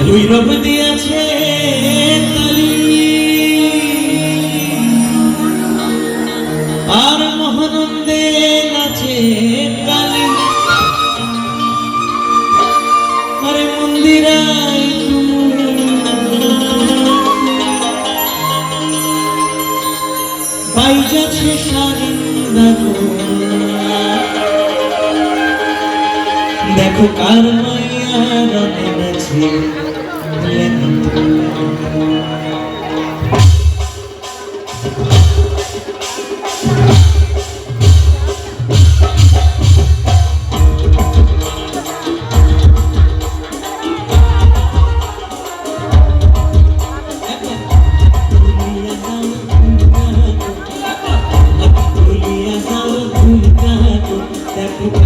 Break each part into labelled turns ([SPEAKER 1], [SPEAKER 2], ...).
[SPEAKER 1] ভৈরব দিয়েছে আর মহানন্দে আছে কালী আরে মন্দিরায় বাইজাছে সারিন্দা দেখো কার মায়া রঙে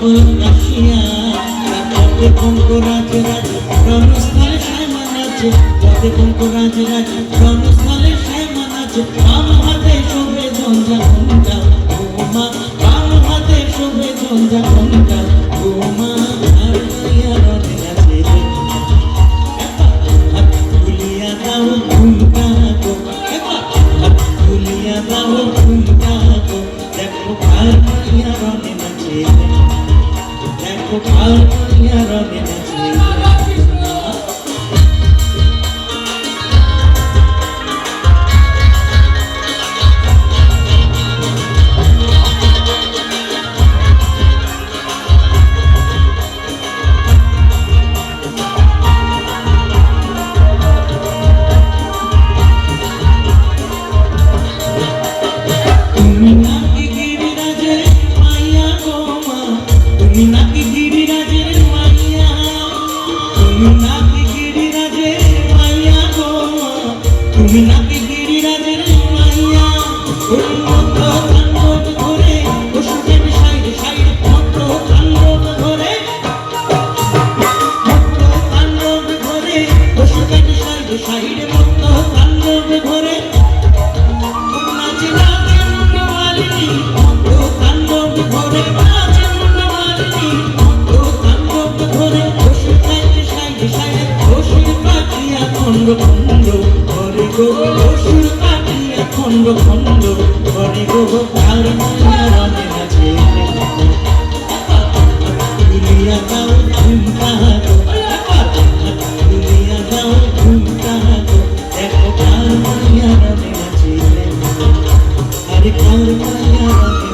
[SPEAKER 1] কলম রাখিয়া যাতে বঙ্গ রাজ রাজ রণস্থলে সাইমান আছে যাতে বঙ্গ রাজ রাজ রণস্থলে সাইমান আছে বাম হাতে শোভে ঝঞ্ঝা ঘণ্টা বাম হাতে শোভে ঝঞ্ঝা ঘণ্টা আর রঙে নাচে খণ্ড করিব কাল মনে আছে তুলিয়া দাও, ঘুম তাহাত তুলিয়া দাও, ঘুম তাহাত দেখো কাল মাইয়া রানে আছে আরে কাল মাইয়া রানে